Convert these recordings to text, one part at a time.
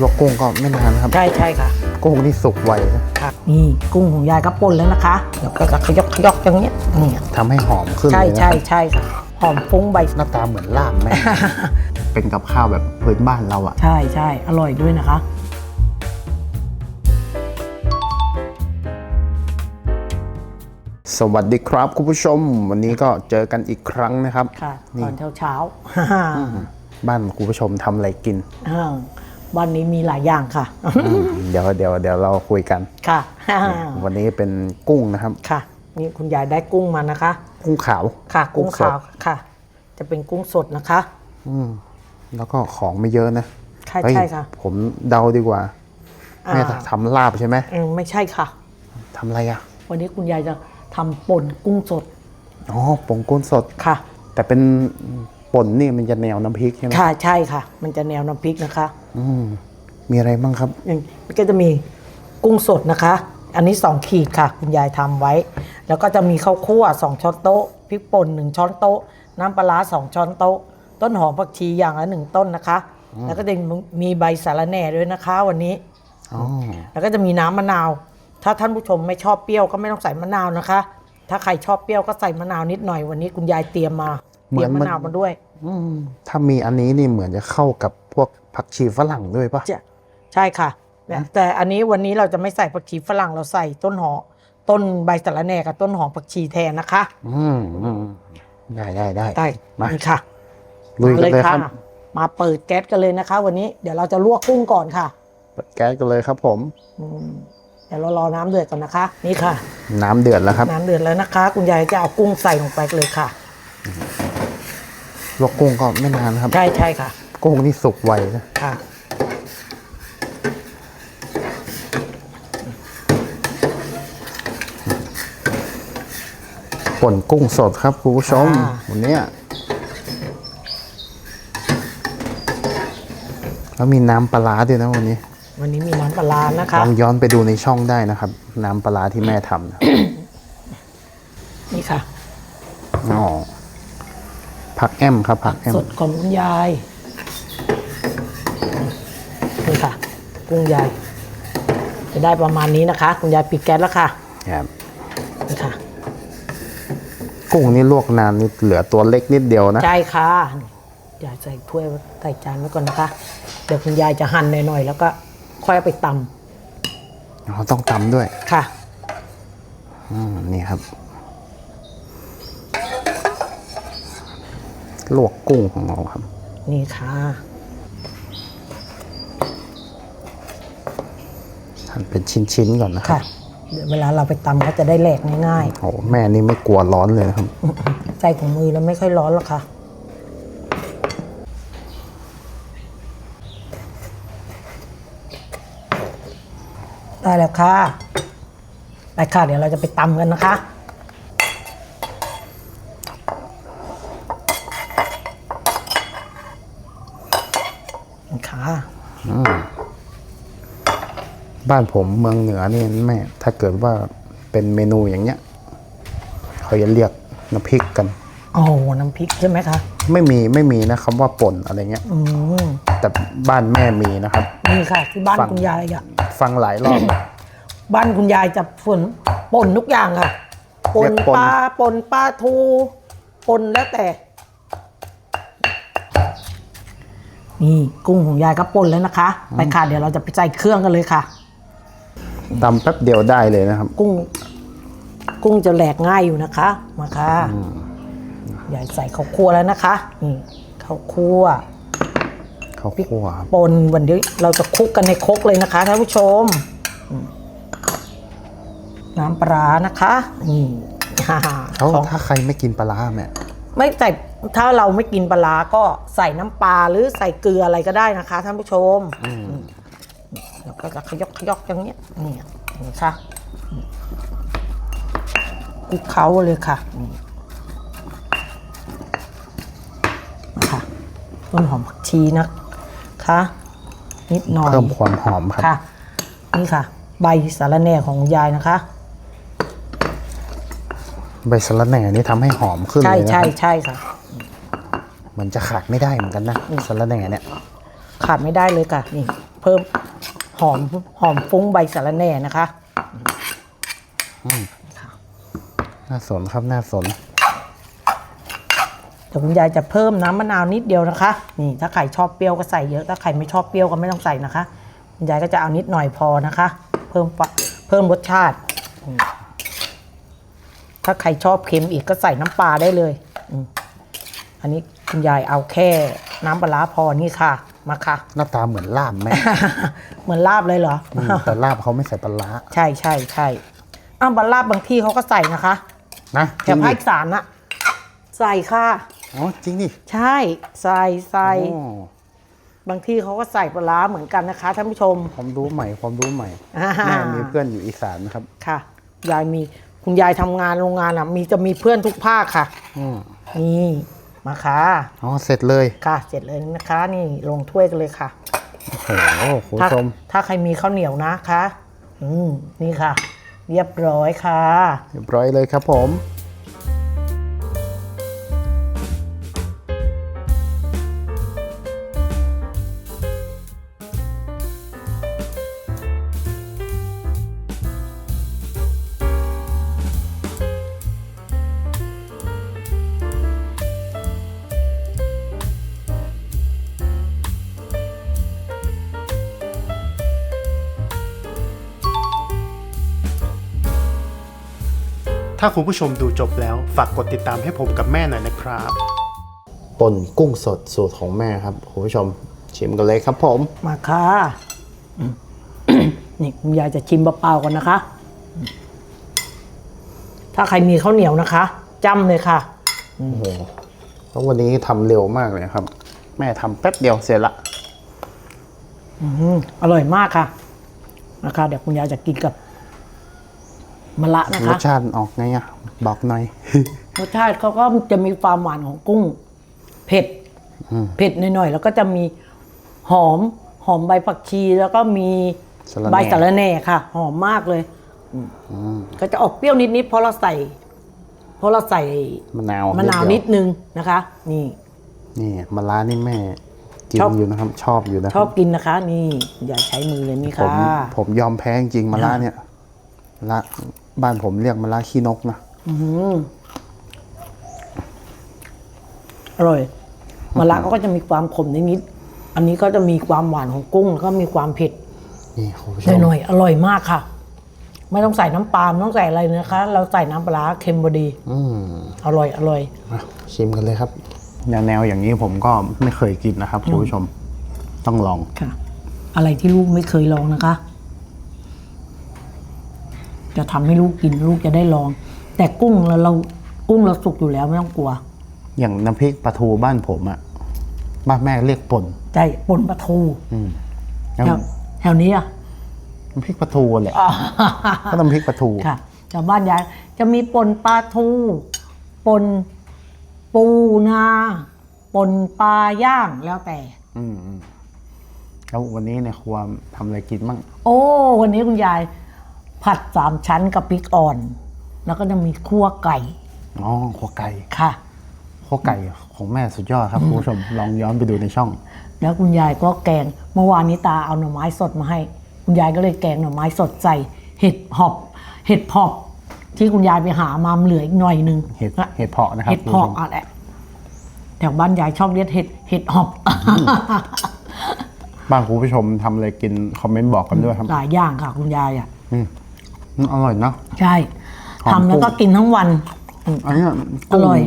ลวกกุ้งก็ไม่นานครับ ใช่ใช่ค่ะ กุ้งนี่สุกไวนะค่ะนี่กุ้งของยายก็ป่นแล้วนะคะเดี๋ยวก็จะขยอกขยอกอย่างเงี้ยนี่ทำให้หอมขึ้นใช่เลยนะใช่ใช่ค่ะหอมฟุ้งใบ หน้าตาเหมือนลาบแม่ เป็นกับข้าวแบบพื้นบ้านเราอะใช่ใช่อร่อยด้วยนะคะ สวัสดีครับคุณผู้ชม วันนี้ก็เจอกันอีกครั้งนะครับ ค่ะนี่ตอนเช้าเช้าบ้านคุณผู้ชมทำอะไรกินๆอ่าวั นนี้มีหลายอย่างค่ะ อืมเดี๋ยวเดี๋ยวเดี๋ยวเราคุยกัน ค่ะวันนี้เป็นกุ้งนะครับ ค่ะ นี่คุณยายได้กุ้งมานะคะ กุ้งขาว ค่ะ กุ้งสด ขาวค่ะ จะเป็นกุ้งสดนะคะ อืมแล้วก็ของไม่เยอะนะใช่เฮ้ยใช่ค่ะ ผมเดาดีกว่าอ่าแม่ทำลาบใช่ไหมอืมไม่ใช่ค่ะ ทำอะไรอะวันนี้คุณยายจะทำป่นกุ้งสดอ๋อปงกุ้งสด ค่ะ แต่เป็น ป่นนี่มันจะแนวน้ำพริกใช่ไหมค่ะใช่ค่ะ มันจะแนวน้ำพริกนะคะ อืมมีอะไรบ้างครับอย่างก็จะมีกุ้งสดนะคะ อันนี้ 2 ขีดค่ะ คุณยายทำไว้ แล้วก็จะมีข้าวคั่ว 2 ช้อนโต๊ะพริกป่น1ช้อนโต๊ะ น้ำปลาร้า2ช้อนโต๊ะ ต้นหอมผักชีอย่างละหนึ่งต้นนะคะ แล้วก็จะมีใบสาระแหน่ด้วยนะคะ วันนี้ อ๋อแล้วก็จะมีน้ำมะนาว ถ้าท่านผู้ชมไม่ชอบเปรี้ยวก็ไม่ต้องใส่มะนาวนะคะ ถ้าใครชอบเปรี้ยวก็ใส่มะนาวนิดหน่อยวันนี้คุณยายเตรียมมา เตรียมมะนาวมาด้วย อืมถ้ามีอันนี้นี่เหมือนจะเข้ากับพวกผักชีฝรั่งด้วยปะจะใช่ค่ะแต่แต่อันนี้วันนี้เราจะไม่ใส่ผักชีฝรั่งเราใส่ต้นหอมต้นใบสะระแหน่กับต้นหอมผักชีแทนนะคะ อืมอืมได้ได้ได้ได้มานี่ค่ะลุยกันเลยครับมาเปิดแก๊สกันเลยนะคะ วันนี้เดี๋ยวเราจะลวกกุ้งก่อนค่ะเปิดแก๊สกันเลยครับ ผมอืมเดี๋ยวเรารอน้ำเดือดก่อนนะคะ นี่ค่ะ น้ำเดือดแล้วครับ น้ำเดือดแล้วนะคะ คุณยายจะเอากุ้งใส่ลงไปเลยค่ะ ลวกกุ้งก็ไม่นานครับ ใช่ใช่ค่ะ กุ้งนี่สุกไวนะค่ะ ป่นกุ้งสดครับคุณผู้ชมค่ะวันเนี้ยแล้วมีน้ำปลาร้าด้วยนะวันนี้วันนี้มีน้ำปลาร้านะลคะองย้อนไปดูในช่องได้นะครับ น้ำปลาร้าที่แม่ทำนะ นี่ค่ะ อ๋อ ผักแอมครับผักแอมสดของคุณยายนี่ค่ะ กุ้งยาย จะได้ประมาณนี้นะคะ คุณยายปิดแก๊สแล้วค่ะครับนี่ค่ะ กุ้งนี่ลวกนานนี่เหลือตัวเล็กนิดเดียวนะใช่ค่ะยายใส่ถ้วยใส่จานไว้ก่อนนะคะ เดี๋ยวคุณยายจะหั่นหน่อยๆแล้วก็ค่อยเอาไปตอ๋อต้องตำด้วยำค่ะ อืมนี่ครับ ลวกกุ้งของเราครับ นี่ค่ะหั่นเป็นชิ้นๆก่อนนะครับค่ะเดี๋ยวเวลาเราไปตำก็จะได้แหลกง่ายโอ้แม่นี่ไม่กลัวร้อนเลยนะครับ ๆ ใจของมือแล้วไม่ค่อยร้อนหรอกค่ะ ได้แล้วค่ะ ไปค่ะ เดี๋ยวเราจะไปตำกันนะคะค่ะ บ้านผมเมืองเหนือนี่แม่ถ้าเกิดว่าเป็นเมนูอย่างเงี้ยเขาจะเรียกน้ำพริกกัน โอ้โหน้ำพริกใช่ไหมคะ ไม่มีไม่มีนะคำว่าป่นอะไรเงี้ยอืมแต่บ้านแม่มีนะครับ นี่ค่ะที่บ้านฟัง คุณยายอะฟังหลายรอบ บ้านคุณยายจะฝนป่นทุกอย่างค่ะป่นเรียกป่น ปลาป่นปลาทูป่นแล้วแต่ นี่กุ้งของยายก็ป่นแล้วนะคะ ไปค่ะ เดี๋ยวเราจะไปใส่เครื่องกันเลยค่ะ ตำแป๊บเดียวได้เลยนะครับ กุ้ง กุ้งจะแหลกง่ายอยู่นะคะ มาค่ะยายใส่ข้าวคั่วแล้วนะคะนี่ข้าวคั่วเขาวคั่วครับปนวันนี้เราจะคลุกกันในครกเลยนะคะท่านผู้ชมอืมน้ำปลาร้านะคะนี่ฮ่าเขาของถ้าใครไม่กินปลาร้าแม่ไม่ใส่ถ้าเราไม่กินปลาร้าก็ใส่น้ำปลาหรือใส่เกลืออะไรก็ได้นะคะท่านผู้ชมแล้ว ก็จะขยอกขยอกอย่างเงี้ยนี่นี่ค่ะคลุกเคล้าเลยค่ะนี่นะคะต้นหอมผักชีนะคะนิดหน่อยเพิ่มความหอมครับค่ะ นี่ค่ะ ใบสาระแหน่ของยายนะคะ ใบสะระแหน่นี่ทำให้หอมขึ้นใช่เลยนะใช่ครับใช่ค่ะมันจะขาดไม่ได้เหมือนกันนะสะระแหน่เนี่ย ขาดไม่ได้เลยค่ะ นี่เเพิ่ม หอมหอมฟุ้งใบสะระแหน่นะคะน่าสนครับน่าสนเดี๋ยวคุณยายจะเพิ่มน้ำมะนาวนิดเดียวนะคะ นี่ถ้าใครชอบเปรี้ยวก็ใส่เยอะ ถ้าใครไม่ชอบเปรี้ยวก็ไม่ต้องใส่นะคะ คุณยายก็จะเอานิดหน่อยพอนะคะ เพิ่มปะเพิ่มรสชาติอืมถ้าใครชอบเค็มอีกก็ใส่น้ำปลาได้เลยอืมอันนี้คุณยายเอาแค่น้ำปลาร้าพอนี่ค่ะ มาค่ะหน้าตาเหมือนลาบแม่ เหมือนลาบเลยเหรอ อืมแต่ลาบเขาไม่ใส่ปลาร้าใช่ใช่ใช่อ้าวบาลาบบางที่เขาก็ใส่นะคะนะแถจริวงภาดิคอีสานอะใส่ค่ะ อ๋อจริงดิใช่ใส่ใส่อ๋อบางที่เขาก็ใส่ปลาร้าเหมือนกันนะคะท่านผู้ชม ความรู้ใหม่ความรู้ใหม่อ่า แม่มีเพื่อนอยู่อีสานนะครับ ค่ะ ยายมีคุณยายทำงานโรงงานอะมีจะมีเพื่อนทุกภาคค่ะ อืมนี่ มาค่ะอ๋อเสร็จเลยค่ะ เสร็จเลยนะคะ นี่ลงถ้วยกันเลยค่ะโอ้โหคุณถ้าผู้ชมถ้าใครมีข้าวเหนียวนะคะ อืมนี่ค่ะ เรียบร้อยค่ะ เรียบร้อยเลยครับผม ถ้าคุณผู้ชมดูจบแล้ว ฝากกดติดตามให้ผมกับแม่หน่อยนะครับป่นกุ้งสดสูตรของแม่ครับคุณผู้ชมชิมกันเลยครับผม มาค่ะอืมนี่คุณยายจะชิมเปล่าๆก่อนนะคะอืมถ้าใครมีข้าวเหนียวนะคะจ้ำเลยค่ะโอ้โหแล้ววันนี้ทำเร็วมากเลยครับ แม่ทำแป๊บเดียวเสร็จละอืมอร่อยมากค่ะ นะคะ เดี๋ยวคุณยายจะกินกับ มะระนะรคะสชาติออกไงอะบอกหน่อย รสชาติเขาก็จะมีความหวานของกุ้ง เผ็ดเผ็ดหน่อยๆ แล้วก็จะมีหอมหอมใบผักชีแล้วก็มีสะระแหน่ใบสะระแหน่ค่ะ หอมมากเลยอืมก็จะออกเปรี้ยวนิดๆเพราะเราใส่เพราะเราใส่มะนาวมะนาวเดีนิยดนึงนะคะ นี่ นี่มะระนี่แม่กินชอบอยู่นะครับ ชอบอยู่นะชอบกินนะคะ นี่ อย่าใช้มือเลยนี่ผมค่ะผมยอมแพ้จริงๆมะระเนี่ยมะระ บ้านผมเรียกมะระขี้นกนะอืมอร่อยมะระเขาก็จะมีความขมนิดๆอันนี้ก็จะมีความหวานของกุ้งแล้วก็มีความเผ็ดนี่คุณผู้ชหมน่อยๆอร่อยมากค่ะ ไม่ต้องใส่น้ำปลาไม่ต้องใส่อะไรเลยนะคะ เราใส่น้ำปลาร้าเค็มพอดีอืมอร่อยอร่อยมาชิมกันเลยครับแนวแนวอย่างนี้ผมก็ไม่เคยกินนะครับคุณผู้ชมต้องลองค่ะ อะไรที่ลูกไม่เคยลองนะคะ จะทำให้ลูกกินลูกจะได้ลอง แต่กุ้งเราเรากุ้งเราสุกอยู่แล้วไม่ต้องกลัว อย่างน้ำพริกปลาทูบ้านผมอะบ้านแม่เรียกป่นใจปนปลาทูอืมแล้วแถวแถวนี้อะน้ำพริกปลาทูแหละก็น้ำพริกปลาทูค่ะชาวบ้านยายจะมีปนปลาทูปนปูนาปนปลาย่างแล้วแต่อืมอืมแล้ววันนี้ในครัวทำอะไรกินบ้างโอ้ วันนี้คุณยาย ผัดสามชั้นกับพริกอ่อน แล้วก็จะมีคั่วไก่อ๋อขัวไก่ค่ะ ขัวไก่ของแม่สุดยอดครับคุณผู้ชมลองย้อนไปดูในช่อง แล้วคุณยายก็แกงเมื่อวานนี้ตาเอาหน่อไม้สดมาให้ คุณยายก็เลยแกงหน่อไม้สดใส่เห็ดหอบ เห็ดเพอบที่คุณยายไปหามาเหลืออีกหน่อยหนึงเห็ดนะเห็ดเพาะนะครับเห็ดเพาะคุณผู้ชมอะแหละแถวบ้านยายชอบเรียกเห็ดเห็ดหอบ บ้านคุณผู้ชมทำอะไรกินคอมเมนต์บอกกันด้วยครับ หลายอย่างค่ะคุณยายอะอืม อืมอร่อยเนาะใช่หอมทำแล้วก็กุ้งกินทั้งวัน อันนี้อร่อย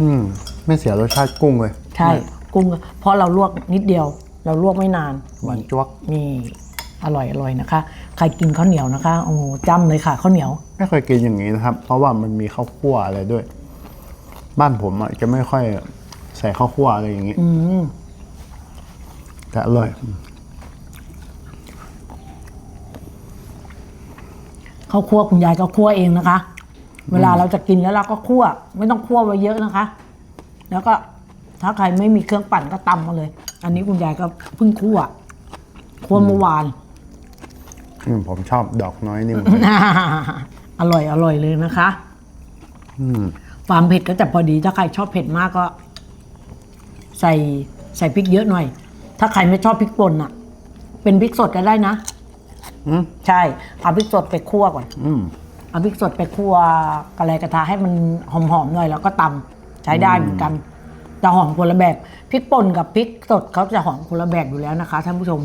อืม ไม่เสียรสชาติกุ้งเลย ใช่ กุ้ง เพราะเราลวกนิดเดียว เราลวกไม่นาน หวานจ้วกนี่อร่อยอร่อยนะคะ ใครกินข้าวเหนียวนะคะ โอ้โหจ้ำเลยค่ะข้าวเหนียว ไม่เคยกินอย่างนี้นะครับ เพราะว่ามันมีข้าวคั่วอะไรด้วย บ้านผมอะจะไม่ค่อยใส่ข้าวคั่วอะไรอย่างนี้อืมแต่อร่อย ข้าวคั่วคุณยายก็คั่วเองนะคะ เวลาเราจะกินแล้วเราก็คั่ว ไม่ต้องคั่วไว้เยอะนะคะ แล้วก็ถ้าใครไม่มีเครื่องปั่นก็ตำมาเลย อันนี้คุณยายก็เพิ่งคั่วคั่วเมื่อวาน อืมผมชอบดอกน้อยนี่มันอร่อยอร่อยเลยนะคะอืมความเผ็ดก็จะพอดี ถ้าใครชอบเผ็ดมากก็ ใส่ใส่พริกเยอะหน่อย ถ้าใครไม่ชอบพริกป่นอะ เป็นพริกสดก็ได้นะอืม ใช่ เอาพริกสดไปคั่วก่อนอืมเอาพริกสดไปคั่วกระไรกระทะให้มันหอมๆหน่อยแล้วก็ตำใช้ได้เหมือนกันจะหอมคนละแบบพริกป่นกับพริกสดเขาจะหอมคนละแบบอยู่แล้วนะคะท่านผู้ชม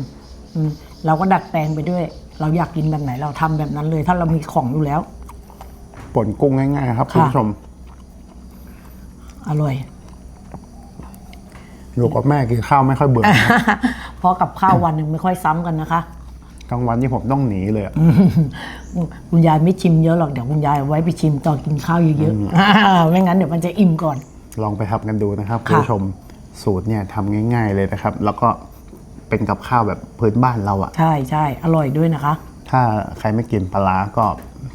อืมเราก็ดัดแปลงไปด้วย เราอยากกินแบบไหน เราทำแบบนั้นเลย ถ้าเรามีของอยู่แล้วป่นกุ้งง่ายๆครับคุณผู้ชม อร่อยอยู่กับแม่กินข้าวไม่ค่อยเบื่อเพราะกับข้าววันหนึ่งไม่ค่อยซ้ำกันนะคะ กลางวันนี่ผมต้องหนีเลยอะ คุณยายไม่ชิมเยอะหรอกเดี๋ยวคุณยายเอาไว้ไปชิมตอนกินข้าวเยอะๆไม่งั้นเดี๋ยวมันจะอิ่มก่อน ลองไปทำกันดูนะครับค่ะ คุณผู้ชมสูตรเนี่ยทำง่าย ๆเลยนะครับ แล้วก็เป็นกับข้าวแบบพื้นบ้านเราอะใช่ใช่อร่อยด้วยนะคะ ถ้าใครไม่กินปลาร้าก็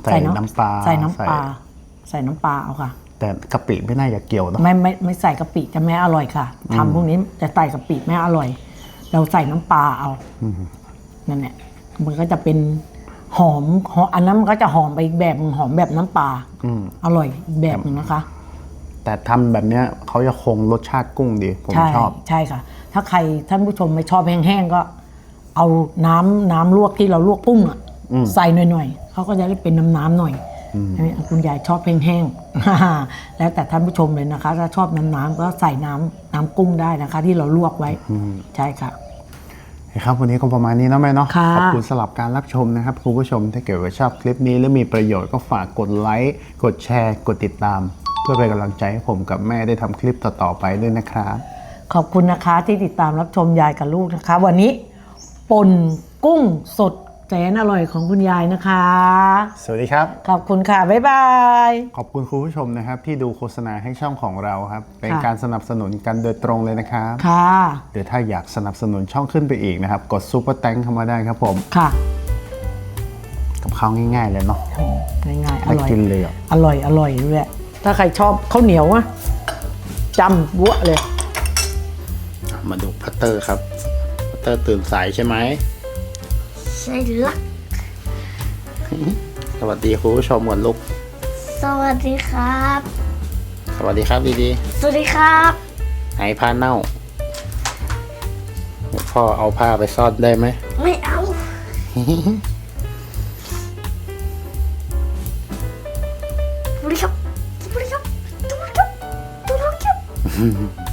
ใส่น้ำปลาใส่น้ำปลาใส่น้ำปลาเอาค่ะ แต่กะปิไม่น่าจะเกี่ยวเนอะไม่ไม่ไม่ใส่กะปิจะไม่อร่อยค่ะทำพวกนี้จะใส่กะปิไม่อร่อย เราใส่น้ำปลาเอานั่นแหละ มันก็จะเป็นหอมหอมอันนั้นมันก็จะหอมไปอีกแบบหนึ่งหอมแบบน้ำปลาอืม อร่อยอีกแบบหนึ่งนะคะ แต่ทำแบบเนี้ยเขาจะคงรสชาติกุ้งดี ผมใช่ชอบ ใช่ค่ะ ถ้าใครท่านผู้ชมไม่ชอบแห้งๆก็ เอาน้ำน้ำลวกที่เราลวกกุ้งอะอืมใส่หน่อยๆเขาก็จะได้เป็นน้ำน้ำๆหน่อยคุณยายชอบแห้งๆ แล้วแต่ท่านผู้ชมเลยนะคะ ถ้าชอบน้ำน้ำๆก็ใส่น้ำน้ำกุ้งได้นะคะ ที่เราลวกไว้ใช่ค่ะ ครับวันนี้ก็ประมาณนี้นะแม่เนาะค่ะ ขอบคุณสำหรับการรับชมนะครับคุณผู้ชมถ้าเกิดว่าชอบคลิปนี้และมีประโยชน์ก็ฝากกดไลค์กดแชร์ กดติดตาม เพื่อเป็นกำลังใจให้ผมกับแม่ได้ทำคลิปต่อๆไปด้วยนะครับ ขอบคุณนะคะที่ติดตามรับชมยายกับลูกนะคะ วันนี้ป่นกุ้งสด แสนอร่อยของคุณยายนะคะ สวัสดีครับ ขอบคุณค่ะ บ๊ายบาย ขอบคุณคุณผู้ชมนะครับ ที่ดูโฆษณาให้ช่องของเราครับ เป็นค่ะการสนับสนุนกันโดยตรงเลยนะครับค่ะหรือถ้าอยากสนับสนุนช่องขึ้นไปอีกนะครับ กดซูเปอร์แตงเข้ามาได้ครับผมค่ะกับข้าวง่ายๆเลยเนาะง่ายๆอได้ร่อยกินเลยอะอร่อยอร่อยด้วยถ้าใครชอบข้าวเหนียวอะจำบัวเลย มาดูพัตเตอร์ครับพัตเตอร์ตื่นสายใช่ไหม ใช่ละสวัสดีคุณผู้ชมก่อนลูก สวัสดีครับ สวัสดีครับดีสวัสดีครับ ๆไหนผ้าเน่าเดี๋ยวพ่อเอาผ้าไปซ่อนได้ไหม ไม่เอาสวัสดีครับสวัสดีครับสวัสดีครับสวัสดีครับ